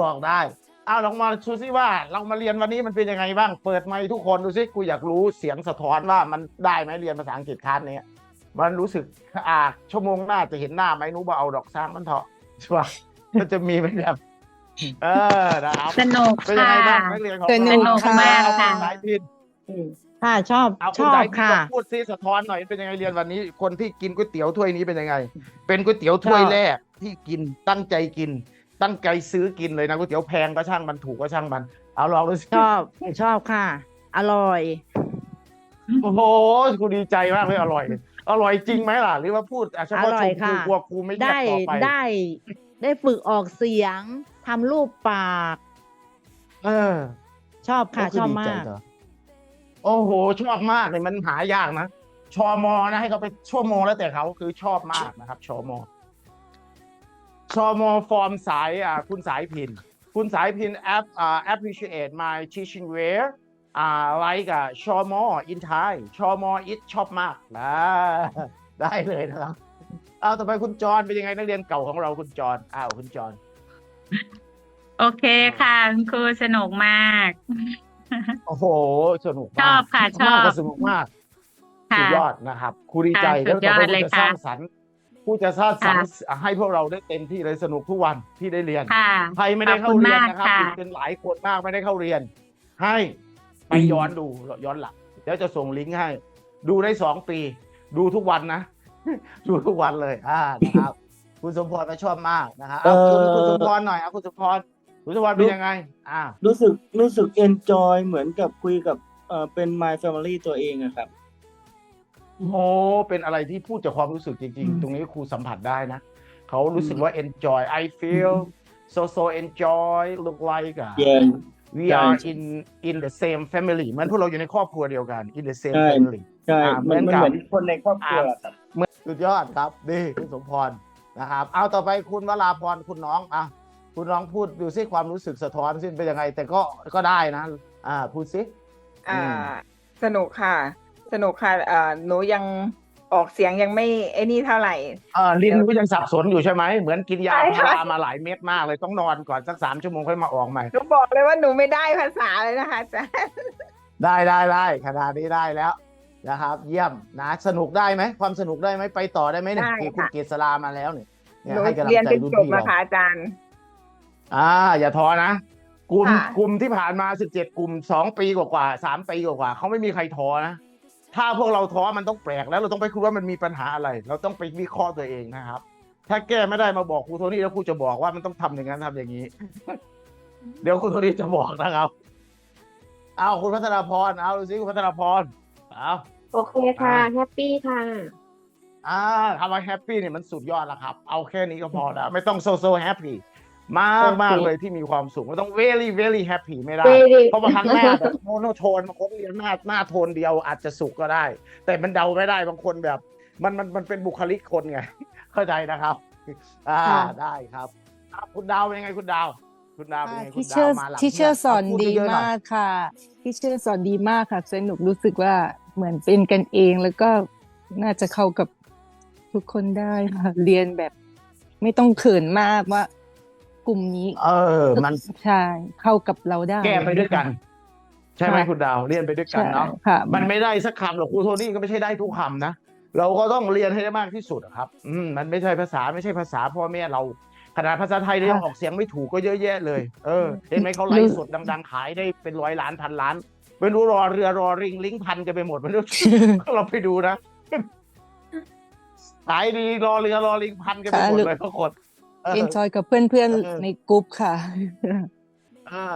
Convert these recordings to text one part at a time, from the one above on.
บอกได้เอาลองมาชูซิว่าเรามาเรียนวันนี้มันเป็นยังไงบ้าง เปิดไมค์ทุกคนดูซิกูอยากรู้เสียงสะท้อนว่ามันได้ไหมเรียนภาษาอังกฤษคลาสเนี้ยมันรู้สึกอ่าชั่วโมงหน้าจะเห็นหน้าไหมหนูบ่เอาดอกสร้างมันเถอะใช่ปะมันจะมีเป็นแบบ เออนะครับสนุกเป็นยังค่ะไงบ้างนักเรียนของสนุกเราค่ะเอาค่ะคุณสายพินค่ะชอบเอาชคุณอบสายพินค่ะลองพูดซิสะท้อนหน่อยเป็นยังไงเรียนวันนี้ คนที่กินก๋วยเตี๋ยวถ้วยนี้เป็นยังไง เป็นก๋วยเตี๋ยวถ้วยชอบแรกที่กินตั้งใจกิน ตั้งใจซื้อกินเลยนะก๋วยเตี๋ยวแพงก็ช่างมันถูกก็ช่างมัน เอาลองดูสิชอบชอบค่ะ อร่อย โอ้โหกูดีใจมากเลยอร่อย อร่อยจริงไหมล่ะ หรือว่าพูดอะเฉพาะอร่ชอยมค่ะกูกลัวครูไม่เรียกได้ต่อไปได้ได้ฝึกออกเสียงทำรูปปาก เออชอบค่ะก็ชอบดีใจมากต่โอ้โห ชอบมากเลยมันหายากนะชอมอนะให้เขาไปชั่วโมงแล้วแต่เขาคือชอบมากนะครับชอมอ ชอมอฟอร์มสายอ่าคุณสายพิน คุณสายพิน app อ่า appreciate my teaching way อ่า like อะชอมอ in Thai ชอมอ it ชอบมากนะได้เลยนะครับเอาต่อไปคุณจรเป็นยังไงนักเรียนเก่าของเราคุณจรอ้าวคุณจรโอเคค่ะคุณครูสนุกมาก โอ้โหสนุกชมาอกบค่ะมากชอบก็สนุกมากสุค่ะดยอดนะครับครูดีใจค่ะแล้วสุดยต่ออไปดครูเลยจะสร้างค่ะสรรค์ ครูจะสร้างสรรค์ให้พวกเราได้เต็มที่เลยสนุกทุกวันที่ได้เรียน ค่ะ ใครไม่ได้ขอบเข้าคุณเรียนมากนะครับค่ะอีกเป็นหลายคนมากไม่ได้เข้าเรียน ให้ไปย้อนดูย้อนหลังเดี๋ยวจะส่งลิงก์ให้ ดูได้สองปี ดูทุกวันนะ ดูทุกวันเลยอ่านะครับ คุณสมพรก็ชอบมากนะครับเอาคุณเอ่อ คุณสมพรหน่อยเอาคุณสมพรคุณสมพรเป็นยังไง อ่า รู้สึกรู้สึกเอนจอยเหมือนกับคุยกับเอ่อเป็น my family ตัวเองอะครับ โอ้เป็นอะไรที่พูดจากความรู้สึกจริงอืมๆตรงนี้ครูสัมผัสได้นะ เขารู้สึกว่า enjoy I feel so so enjoy look like อะเย็น we ใช่ are in in the same family เหมือนพวกเราอยู่ในครอบครัวเดียวกัน in the same ใช่ family ใช่อ่าเหมืมัอนนมันกับเหมือนคนในครอบครัวครับ สุดยอดครับดีคุณสมพรนะครับ เอาต่อไปคุณวราพรคุณน้องอะคุณน้องพูดดูซิความรู้สึกสะท้อนซิเป็นยังไง แต่ก็ก็ได้นะ อ่าพูดซิ อ่า อืม สนุกค่ะ สนุกค่ะอ่าหนูยังออกเสียงยังไม่ไอ้นี่เท่าไหร่ เออลิ้นก็ยังสับสนอยู่ใช่ไหมเหมือนกินยาใช่พาค่ะ รามาหลายเม็ดมากเลยต้องนอนก่อนสักสามชั่วโมงค่อยมาออกใหม่ หนูบอกเลยว่าหนูไม่ได้ภาษาเลยนะคะอาจารย์ ได้ได้ได้ขนาดนี้ได้แล้วนะครับ เยี่ยมนะสนุกได้ไหมความสนุกได้ไหมไปต่อได้ไหมเนี่ยได้ที่คุณค่ะเกษรามาแล้วเนี่ยหเนี่ยนูให้กำลังเรียนใจจนรุ่นจบพี่มาเรา ค่ะอาจารย์ อ่าอย่าท้อนะกลุ่มค่ะ กลุ่มที่ผ่านมาสิบเจ็ดกลุ่มสองปีกว่าๆสามปีกว่าๆเขาไม่มีใครท้อนะ ถ้าพวกเราท้อมันต้องแปลกแล้วเราต้องไปคุยว่ามันมีปัญหาอะไร เราต้องไปวิเคราะห์ตัวเองนะครับ ถ้าแก้ไม่ได้มาบอกครูโทนี่แล้วครูจะบอกว่ามันต้องทำอย่างนั้นทำอย่างนี้ เดี๋ยวครูโทนี่จะบอกนะครับเอาคุณพัฒนาพรเอาดูสิคุณพัฒนาพรเอาโอเคค่ะอ่าแฮปปี้ค่ะอ่าทำให้แฮปปี้เนี่ยมันสุดยอดแล้วครับ เอาแค่นี้ก็พอแล้ว ไม่ต้องโซโซแฮปปี้ มากมากโอเคเลยที่มีความสุขไม่ต้อง very very happy ไม่ได้ Very เพราะบางครั้งหน้าแบบโมโนโทนบางคนเรียนหน้าหน้าโทนเดียวอาจจะสุขก็ได้ แต่มันเดาไม่ได้บางคนแบบ มันมันมันเป็นบุคลิกคนไง เข้าใจนะครับ อ่าค่ะ ได้ครับอะคุณดาวเป็นยังไงคุณดาว คุณดาวเป็นยังไงคุที่ณเชื่ดาอวมาหลังที่เชื่อนี่ยสอนพูดีเยะๆหน่อย มากค่ะที่เชื่อสอนดีมากค่ะสนุกรู้สึกว่าเหมือนเป็นกันเองแล้วก็น่าจะเข้ากับทุกคนได้ค่ะ เรียนแบบ ไม่ต้องเขินมากว่า กลุ่มนี้ เออ มันใช่เข้ากับเราได้ แก้ไปด้วยกัน ใช่ไหมค่ะคุณดาวเรียนไปด้วยกันใช่เนาะค่ะมันไม่ได้สักคำหรอกครูโทนี่ก็ไม่ใช่ได้ทุกคำนะเราก็ต้องเรียนให้ได้มากที่สุดอะครับ อืมมันไม่ใช่ภาษาไม่ใช่ภาษาพ่อแม่เราขนาดภาษาไทยเรายังออกเสียงไม่ถูกก็เยอะแยะเลย เออ เห็นไหมเขาไลฟ์สดดังๆ ขายได้เป็นร้อยล้านพันล้านไม่รู้รอเรือรอริงลิงก์พันกันไปหมดไม่รู้เราไปดูนะขายดีรอเรือรอลิงก์พันกันไปหมดเลยทุกคนเออ เอนจอยกับเพื่อนเออๆในกลุ่มค่ะอ่า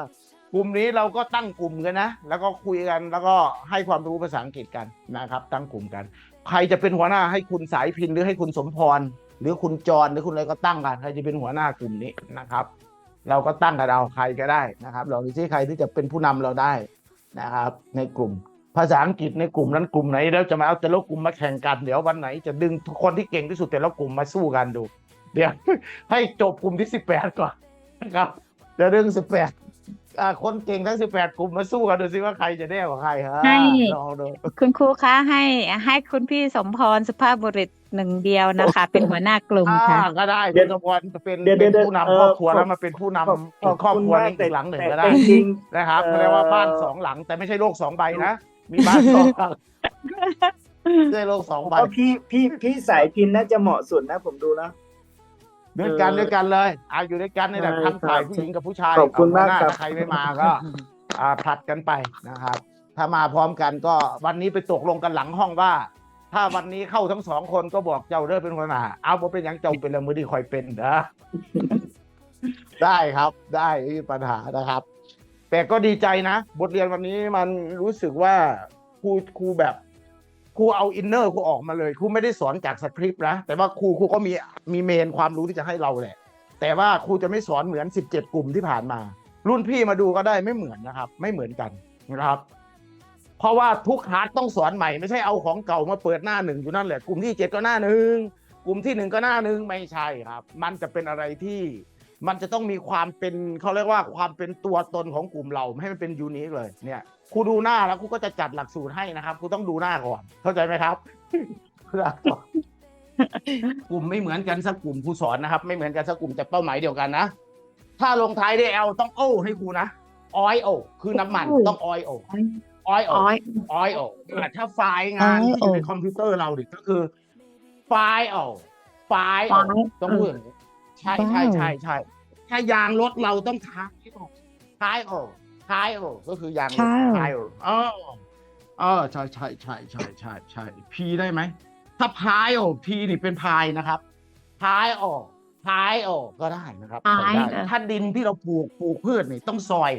กลุ่มนี้เราก็ตั้งกลุ่มกันนะ แล้วก็คุยกันแล้วก็ให้ความรู้ภาษาอังกฤษกันนะครับ ตั้งกลุ่มกัน ใครจะเป็นหัวหน้าให้คุณสายพินหรือให้คุณสมพร หรือคุณจรหรือคุณอะไรก็ตั้งกัน ใครจะเป็นหัวหน้ากลุ่มนี้นะครับ เราก็ตั้งกันเอาใครก็ได้นะครับเราดูที่ใครที่จะเป็นผู้นำเราได้นะครับ ในกลุ่มภาษาอังกฤษในกลุ่มนั้นกลุ่มไหนแล้วจะมาเอาแต่ละกลุ่มมาแข่งกัน เดี๋ยววันไหนจะดึงทุกคนที่เก่งที่สุดแต่ละกลุ่มมาสู้กันดู เดี๋ยวให้จบกลุ่มที่สิบแปดก่อนนะครับเดี๋ยวเรื่องสิบแปดอ่าคนเก่งทั้งสิบแปดกลุ่มมาสู้กันดูสิว่าใครจะแน่กว่าใครฮะให้ลองดูคุณครูคะให้ให้คุณพี่สมพรสุภาพบุรุษหนึ่งเดียวนะคะ เป็นหัวหน้ากลุ่มอ่าค่ะก็ได้เดี๋คุยวณสมพรเป็นเดี๋ยวเป็นเดี๋ยวผู้เอ่นำอครอบครัวขอบแล้วมาเป็นผู้นำขอบอีกครอบครัวขหณนึงแต่อีกหลังหนึ่งแต่ก็ได้แต่จริงนะครับเอ่อเขาเรียกว่าบ้านสองหลัง แต่ไม่ใช่โลกสองใบนะมีบ้านสองหลังไม่ใช่โลกสองใบก็พี่พี่พี่สายพินน่าจะเหมาะสุดนะผมดูแล้ว ด้วยกันเออด้วยกันเลยอาอยู่ด้วยกันนี่แหละใช่ทั้งฝ่ายครับผู้หญิงกับผู้ชายขอบคุณเหัวหน้มากครับถ้าใครไม่มาก็อ่าผลัดกันไปนะครับ ถ้ามาพร้อมกันก็วันนี้ไปตกลงกันหลังห้องว่า ถ้าวันนี้เข้าทั้งสองคนก็บอกเจ้าเด้อเป็นหัวหน้าเอาบ่เป็นหยังเจ้าเป็นละมือที่คอยเป็นนะได้ครับได้ไม่มีปัญหานะครับ แต่ก็ดีใจนะ บทเรียนวันนี้มันรู้สึกว่าครูครูแบบ ครูเอาอินเนอร์ครูออกมาเลยครูไม่ได้สอนจากสคริปต์นะแต่ว่าครูครูก็มีมีเมนความรู้ที่จะให้เราแหละ แต่ว่าครูจะไม่สอนเหมือน 17 กลุ่มที่ผ่านมา รุ่นพี่มาดูก็ได้ไม่เหมือนนะครับ ไม่เหมือนกันนะครับ เพราะว่าทุกฮาร์ดต้องสอนใหม่ไม่ใช่เอาของเก่ามาเปิดหน้าหนึ่งอยู่นั่นแหละกลุ่มที่เจ็ดก็หน้าหนึ่งกลุ่มที่หนึ่งก็หน้าหนึ่งไม่ใช่ครับ มันจะเป็นอะไรที่ มันจะต้องมีความเป็นเขาเรียกว่าความเป็นตัวตนของกลุ่มเราให้มันเป็นยูนิคเลยเนี่ยครูดูหน้าแล้วครูก็จะจัดหลักสูตรให้นะครับครูต้องดูหน้าก่อน เข้าใจไหมครับเพื่อกลุ่มไม่เหมือนกันสักกลุ่มครูสอนนะครับ ไม่เหมือนกันสักกลุ่มแต่เป้าหมายเดียวกันนะ ถ้าลงท้ายด้วย L ต้องโอให้ครูนะออยโอคือน้ำมันต้องออยโอออยโออ้อยออยโอถ้าไฟล์งานที่อยู่ในคอมพิวเตอร์เราดิก็คือไฟล์โอไฟล์โอ File ต้องพูดอย่างนี้ ใช่ใช่ใช่ใช่ถ้ายางรถเราต้องท้ายโอท้ายโอท้ายโอก็คือยางรถท้ายโอท้ายโอเออเออใช่ใช่ใช่ใช่ใช่ใช่พีได้ไหมถ้าพายโอพีนี่เป็นพายนะครับพายออกพายออกก็ได้นะครับพายใส่ได้เออถ้าดินที่เราปลูกปลูกพืชนี่ต้องซอย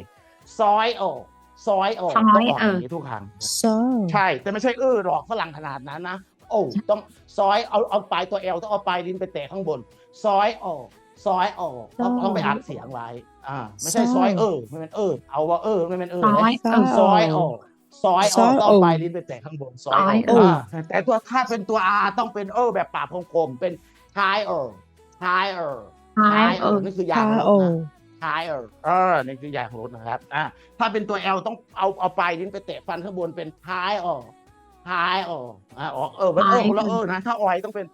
ซอยออกซอยออกซอยต้องออกเอออย่างนี้ทุกครั้งซอใช่ แต่ไม่ใช่เออหรอกฝรั่งขนาดนั้นนะ โอ้ต้องซอยเอาเอาปลายตัวเอลต้องเอาปลายลิ้นไปแตะข้างบน ซอยออกซอยออกต้องต้องไปอัดเสียงไว้อ่าไม่ใช่ซอยเออไม่เป็นเออ เอาว่าเออไม่เป็นเออซอยนะเออซอยออกซอยออกต้องเอาปลายลิ้นไปแตะข้างบนซอยอซอยอกเอออ่าแต่ตัวถ้าเป็นตัว R ต้องเป็นเออแบบปากกลมๆเป็นท้ายเออท้ายเออท้ายเออนี่คือยางทารถโอนะท้ายเออเออนี่คือยางรถนะครับอ่าถ้าเป็นตัว L ต้องเอาเอาปลายลิ้นไปเตะฟันข้างบนเป็นท้ายออก ท้ายออกอ่าออกเออมันเออคนละเออนะถ้าออยต้องเป็น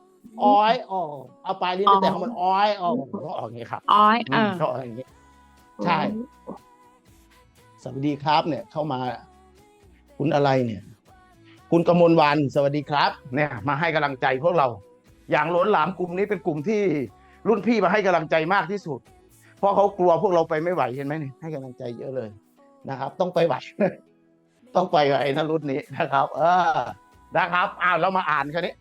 ออยออกเอาปลายลิ้นไปเตะข้างบนออยออกก็ออกอย่างนี้ครับอ้อยเออืมอก็ออกอย่างนี้ใช่สวัสดีครับ เนี่ย เข้ามา คุณอะไรเนี่ย คุณกมลวันสวัสดีครับ เนี่ย มาให้กำลังใจพวกเรา อย่างล้นหลามกลุ่มนี้เป็นกลุ่มที่รุ่นพี่มาให้กำลังใจมากที่สุด เพราะเขากลัวพวกเราไปไม่ไหวเห็นไหมเนี่ยให้กำลังใจเยอะเลยนะครับ ต้องไปไหว ต้องไปกับไอ้นรุ่นนี้นะครับ เออนะครับอ้าวเรามาอ่านคันนี้